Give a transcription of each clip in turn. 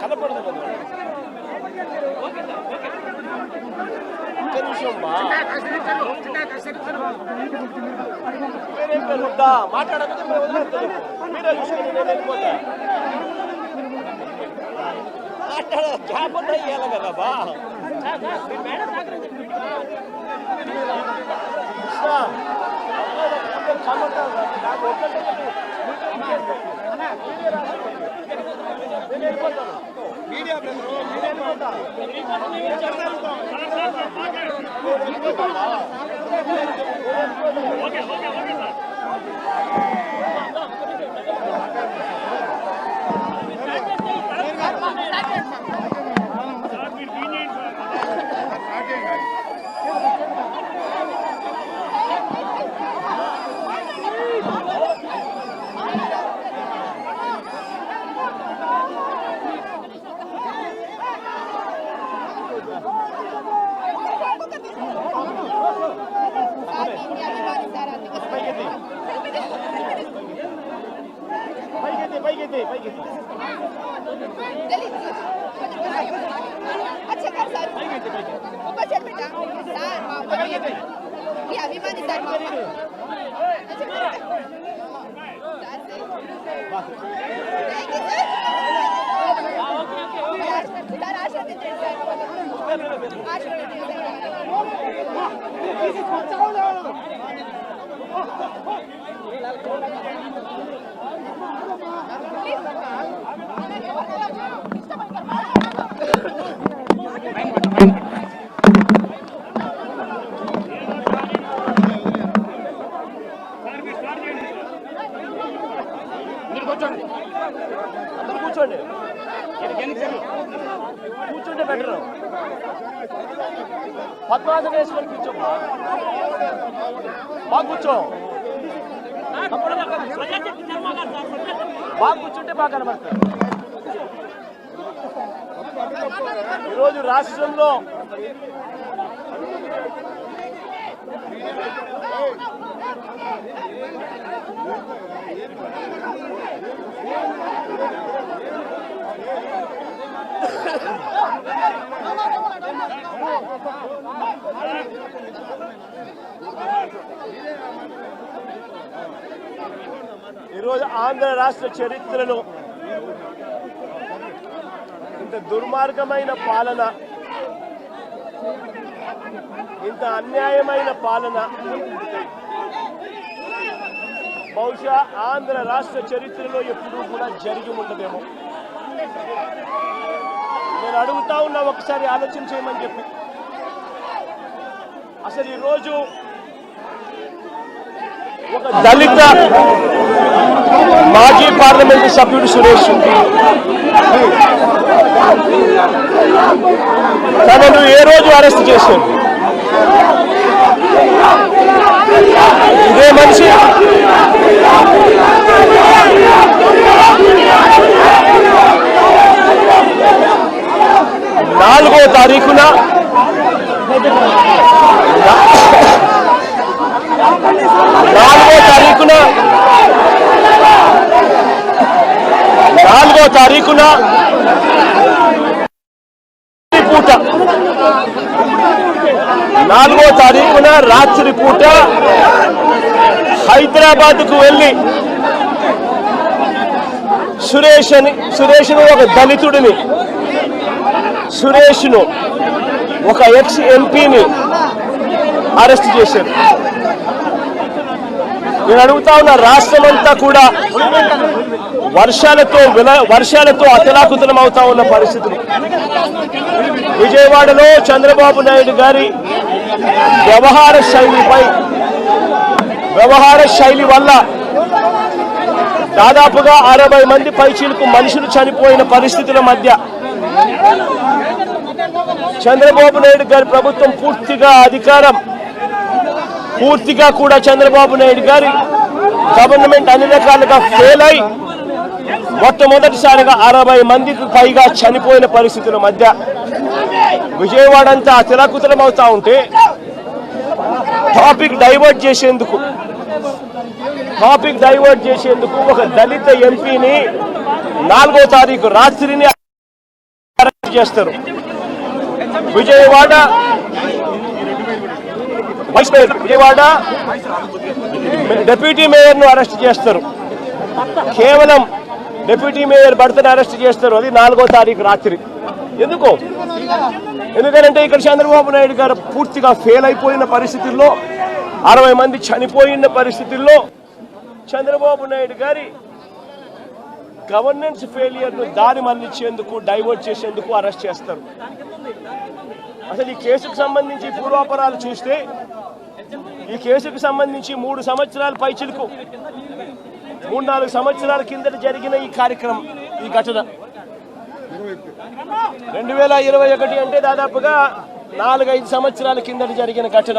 కనపడదు కదా ఒక్క నిమిషం బా. మీరేం పేరు వద్దా? మాట్లాడకపోతే మేము వదిలేస్తాం. మీరే చూసుకోండి, నేను వెళ్ళిపోతా. మాట్లాడ గ్యాప్ అన్నా ఇవ్వాలి కదా బా Amen. 많이닮았 어. 아, బాగా కనబడతారు. ఈరోజు రాష్ట్రంలో ఈరోజు ఆంధ్ర రాష్ట్ర చరిత్రలో ఇంత దుర్మార్గమైన పాలన ఇంత అన్యాయమైన పాలన బహుశా ఆంధ్ర రాష్ట్ర చరిత్రలో ఎప్పుడూ కూడా జరిగి ఉండదేమో. నేను అడుగుతా ఉన్నా ఒకసారి ఆలోచన చేయమని చెప్పి. అసలు ఈరోజు ఒక దళిత మాజీ పార్లమెంటు సభ్యుడు సురేష్ తనను ఏ రోజు అరెస్ట్ చేశారు? ఇదే మనిషి? నాలుగో తారీఖున నాలుగో తారీఖున నాలుగో తారీఖున పూట నాలుగో తారీఖున రాత్రి పూట హైదరాబాద్కు వెళ్ళి సురేష్ అని సురేష్ను ఒక దళితుడిని సురేష్ను ఒక ఎక్స్ ఎంపీని అరెస్ట్ చేశారు. నేను అడుగుతా ఉన్న రాష్ట్రమంతా కూడా వర్షాలతో విల- వర్షాలతో అతలాకుతలం అవుతా ఉన్న పరిస్థితులు. విజయవాడలో చంద్రబాబు నాయుడు గారి వ్యవహార శైలిపై వ్యవహార శైలి వల్ల దాదాపుగా అరవై మంది పైచీలకు మనుషులు చనిపోయిన పరిస్థితుల మధ్య చంద్రబాబు నాయుడు గారి ప్రభుత్వం పూర్తిగా అధికారం పూర్తిగా కూడా చంద్రబాబు నాయుడు గారి గవర్నమెంట్ అన్ని రకాలుగా ఫెయిల్ అయి మొట్టమొదటిసారిగా అరవై మందికి పైగా చనిపోయిన పరిస్థితుల మధ్య విజయవాడ అంతా తిలకుతలం అవుతా ఉంటే టాపిక్ డైవర్ట్ చేసేందుకు టాపిక్ డైవర్ట్ చేసేందుకు ఒక దళిత ఎంపీని నాలుగో తారీఖు రాత్రిని అరెస్ట్ చేస్తారు. Vijayawada vice mayor Vijayawada deputy మేయర్ను arrest చేస్తారు. కేవలం డిప్యూటీ మేయర్ భర్తను అరెస్ట్ చేస్తారు. అది నాలుగో తారీఖు రాత్రి. ఎందుకు? ఎందుకంటే ఇక్కడ చంద్రబాబు నాయుడు గారు పూర్తిగా ఫెయిల్ అయిపోయిన పరిస్థితుల్లో అరవై మంది చనిపోయిన పరిస్థితుల్లో చంద్రబాబు నాయుడు గారి గవర్నెన్స్ ఫెయిలియర్ను దారి మళ్ళించేందుకు డైవర్ట్ చేసేందుకు అరెస్ట్ చేస్తారు. అసలు ఈ కేసుకు సంబంధించి పూర్వాపరాలు చూస్తే ఈ కేసుకు సంబంధించి మూడు సంవత్సరాల పైచిలకు. మూడు నాలుగు సంవత్సరాల కిందట జరిగిన ఈ కార్యక్రమం ఈ ఘటన. రెండు వేల ఇరవై ఒకటి అంటే దాదాపుగా నాలుగైదు సంవత్సరాల కిందట జరిగిన ఘటన.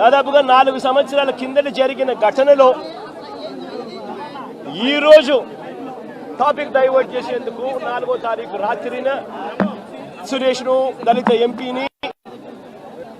దాదాపుగా నాలుగు సంవత్సరాల కిందట జరిగిన ఘటనలో ఈరోజు టాపిక్ డైవర్ట్ చేసేందుకు నాలుగో తారీఖు రాత్రిన సురేష్ను దళిత ఎంపీని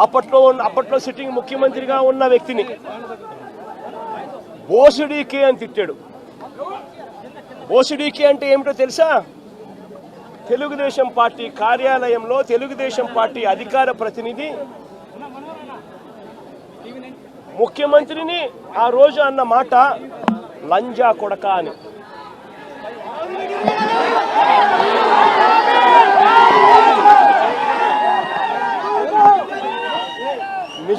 అప్పట్లో ఉన్న అప్పట్లో సిట్టింగ్ ముఖ్యమంత్రిగా ఉన్న వ్యక్తిని. బోసుడీకే అని తిట్టాడు. బోసుడీకే అంటే ఏమిటో తెలుసా? తెలుగుదేశం పార్టీ కార్యాలయంలో తెలుగుదేశం పార్టీ అధికార ప్రతినిధి ముఖ్యమంత్రిని ఆ రోజు అన్న మాట లంజా కొడక అని.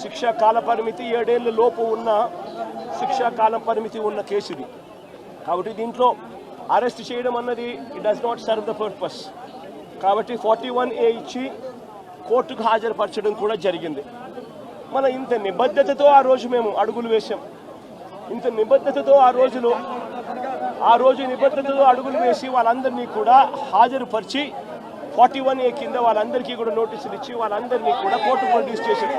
శిక్షా కాల పరిమితి ఏడేళ్ళ లోపు ఉన్న శిక్షా కాలం పరిమితి ఉన్న కేసుది. కాబట్టి దీంట్లో అరెస్ట్ చేయడం అన్నది it does not serve the purpose కాబట్టి ఫార్టీ వన్ ఏ ఇచ్చి కోర్టుకు హాజరుపరచడం కూడా జరిగింది. మన ఇంత నిబద్ధతతో ఆ రోజు మేము అడుగులు వేశాం. ఇంత నిబద్ధతతో ఆ రోజులో ఆ రోజు నిబద్ధతతో అడుగులు వేసి వాళ్ళందరినీ కూడా హాజరుపరిచి ఫార్టీ వన్ ఏ కింద వాళ్ళందరికీ కూడా నోటీసులు ఇచ్చి వాళ్ళందరినీ కూడా కోర్టు ప్రొడ్యూస్ చేశారు.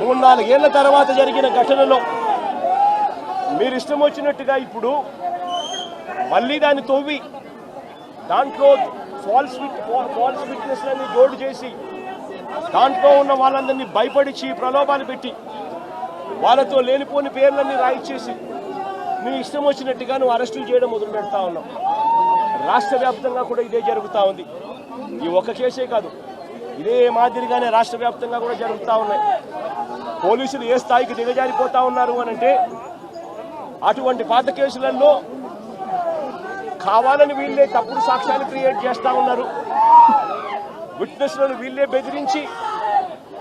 మూడు నాలుగేళ్ళ తర్వాత జరిగిన ఘటనలో మీరు ఇష్టం వచ్చినట్టుగా ఇప్పుడు మళ్ళీ దాన్ని తవ్వి దాంట్లో ఫాల్స్ విట్ ఫాల్స్ విట్నెస్లని జోడు చేసి దాంట్లో ఉన్న వాళ్ళందరినీ భయపడిచి ప్రలోభాలు పెట్టి వాళ్ళతో లేనిపోని పేర్లన్నీ రాయిచ్చేసి నీ ఇష్టం వచ్చినట్టుగా నువ్వు అరెస్టులు చేయడం మొదలు పెడతా ఉన్నావు. రాష్ట్ర వ్యాప్తంగా కూడా ఇదే జరుగుతూ ఉంది. ఈ ఒక్క కేసే కాదు. ఇదే మాదిరిగానే రాష్ట్ర వ్యాప్తంగా కూడా జరుగుతూ ఉన్నాయి. పోలీసులు ఏ స్థాయికి దిగజారిపోతా ఉన్నారు అని అంటే అటువంటి పాత కేసులలో కావాలని వీళ్ళే తప్పుడు సాక్ష్యాలు క్రియేట్ చేస్తూ ఉన్నారు. విట్నెస్లను వీళ్ళే బెదిరించి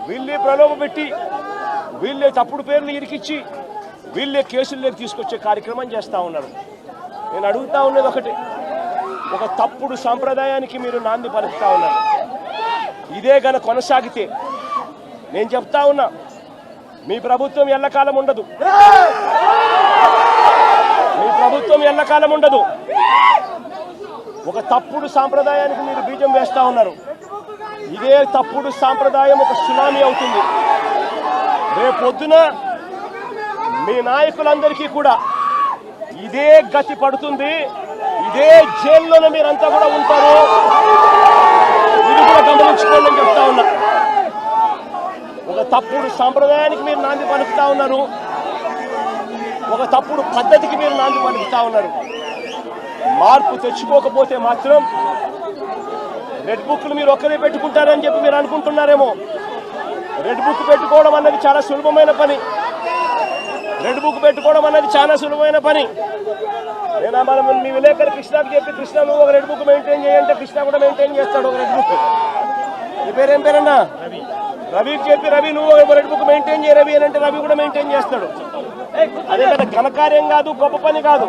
వీళ్ళే ప్రలోభ పెట్టి వీళ్ళే తప్పుడు పేర్లు ఇరికిచ్చి వీళ్ళే కేసుల్లోకి తీసుకొచ్చే కార్యక్రమం చేస్తూ ఉన్నారు. నేను అడుగుతా ఉన్నది ఒకటి ఒక తప్పుడు సాంప్రదాయానికి మీరు నాంది పలుకుతా ఉన్నారు. ఇదే గన కొనసాగితే నేను చెప్తా ఉన్నా మీ ప్రభుత్వం ఎల్లకాలం ఉండదు. మీ ప్రభుత్వం ఎల్లకాలం ఉండదు. ఒక తప్పుడు సాంప్రదాయానికి మీరు బీజం వేస్తా ఉన్నారు. ఇదే తప్పుడు సాంప్రదాయం ఒక సునామీ అవుతుంది. రేపొద్దున మీ నాయకులందరికీ కూడా ఇదే గతి పడుతుంది. ఇదే జైల్లోనే మీరంతా కూడా ఉంటారు. ఇది కూడా గమనించుకోండి చెప్తా ఉన్నా. తప్పుడు సాంప్రదాయానికి మీరు నాంది పలుకుతా ఉన్నారు. ఒక తప్పుడు పద్ధతికి మీరు నాంది పలుకుతా ఉన్నారు. మార్పు తెచ్చుకోకపోతే మాత్రం రెడ్ బుక్లు మీరు ఒక్కరే పెట్టుకుంటారని చెప్పి మీరు అనుకుంటున్నారేమో. రెడ్ బుక్ పెట్టుకోవడం అన్నది చాలా సులభమైన పని. రెడ్ బుక్ పెట్టుకోవడం అన్నది చాలా సులభమైన పని. నేను మనం మీ విలేకరు కృష్ణకి చెప్పి కృష్ణ నువ్వు ఒక రెడ్ బుక్ మెయింటైన్ చేయంటే కృష్ణ కూడా మెయింటైన్ చేస్తాడు ఒక రెడ్ బుక్. నీ పేరేం పేరన్నా? రవికి చెప్పి రవి నువ్వు ఒక రెడ్ బుక్ మెయింటైన్ చేయ రవి అని అంటే రవి కూడా మెయింటైన్ చేస్తాడు. అదే కదా ఘనకార్యం కాదు గొప్ప పని కాదు.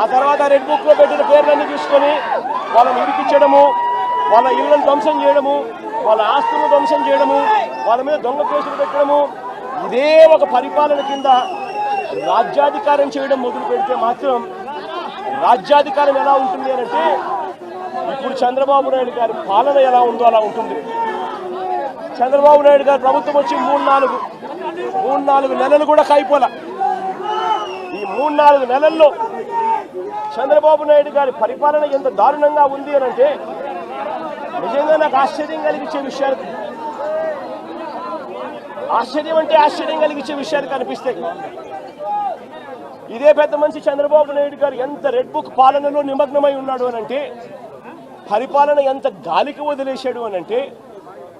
ఆ తర్వాత రెడ్ బుక్లో పెట్టిన పేర్లన్నీ తీసుకొని వాళ్ళని ఇరికిచ్చడము వాళ్ళ ఇళ్ళను ధ్వంసం చేయడము వాళ్ళ ఆస్తులను ధ్వంసం చేయడము వాళ్ళ మీద దొంగ కేసులు పెట్టడము ఇదే ఒక పరిపాలన కింద రాజ్యాధికారం చేయడం మొదలు పెడితే మాత్రం రాజ్యాధికారం ఎలా ఉంటుంది అంటే ఇప్పుడు చంద్రబాబు నాయుడు గారి పాలన ఎలా ఉందో అలా ఉంటుంది. చంద్రబాబు నాయుడు గారు ప్రభుత్వం వచ్చి మూడు నాలుగు మూడు నాలుగు నెలలు కూడా కాయిపోలా. ఈ మూడు నాలుగు నెలల్లో చంద్రబాబు నాయుడు గారి పరిపాలన ఎంత దారుణంగా ఉంది అని అంటే నిజంగా నాకు ఆశ్చర్యం కలిగించే విషయాలు ఆశ్చర్యం అంటే ఆశ్చర్యం కలిగించే విషయాలు కనిపిస్తాయి ఇదే పెద్ద మనిషి చంద్రబాబు నాయుడు గారు ఎంత రెడ్ బుక్ పాలనలో నిమగ్నమై ఉన్నాడు అని అంటే పరిపాలన ఎంత గాలికి వదిలేశాడు అని అంటే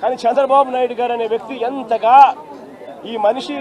కానీ చంద్రబాబు నాయుడు గారు అనే వ్యక్తి ఎంతగా ఈ మనిషి